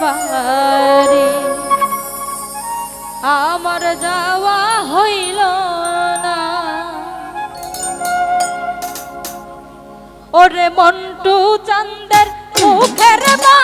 বাড়ি। আমার যাওয়া হইল না। ওরে মন্টু চান্দের মুখের বা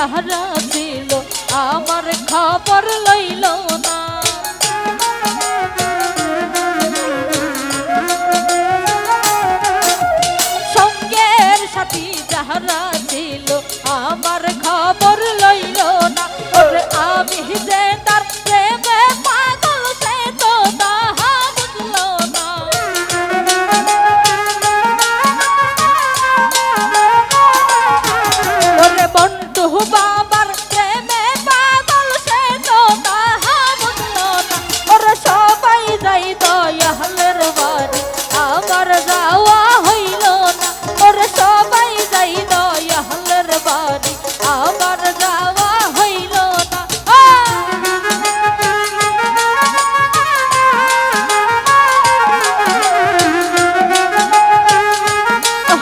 যাহারা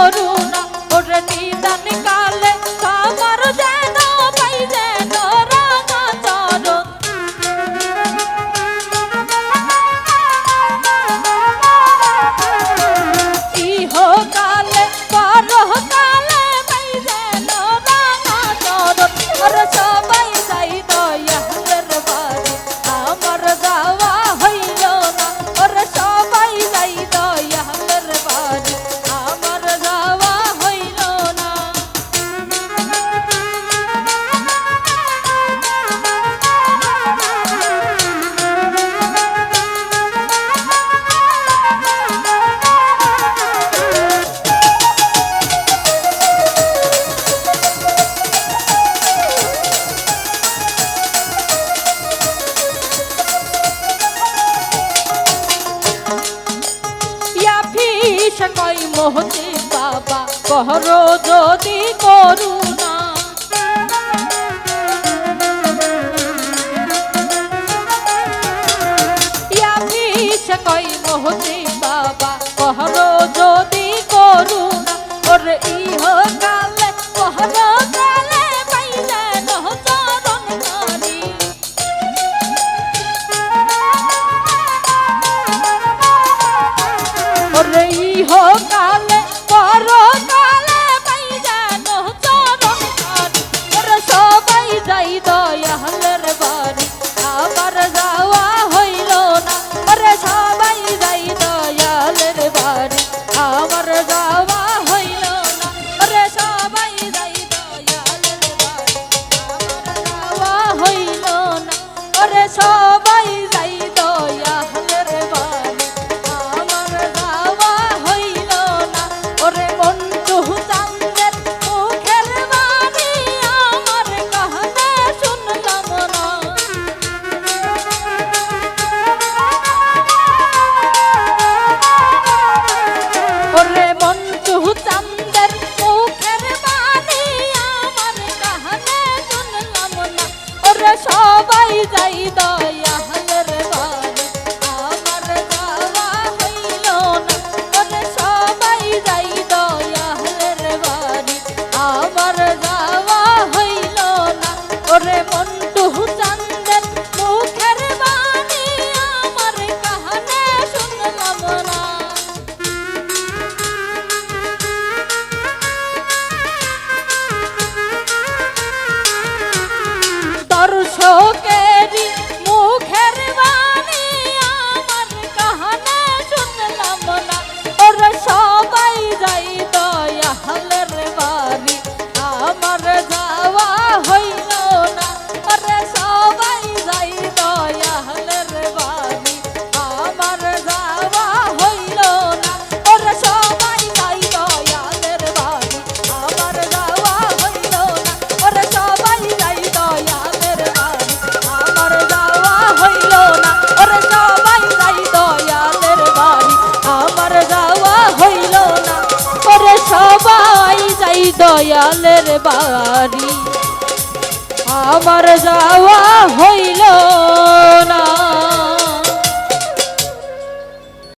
মরুন সকাই কই বাবা কহর যদি করুণ যাই দয়ালের বাড়ি আবার যাওয়া হইল না। রে সবাই যাই দয়ালের বাড়ি আবার যাওয়া হইল না। রে সবাই যাই দয়ালের বাড়ি আবার যাওয়া হইল না। যাই দয়া দয়ালের বাড়ি। আমার যাওয়া হইল না।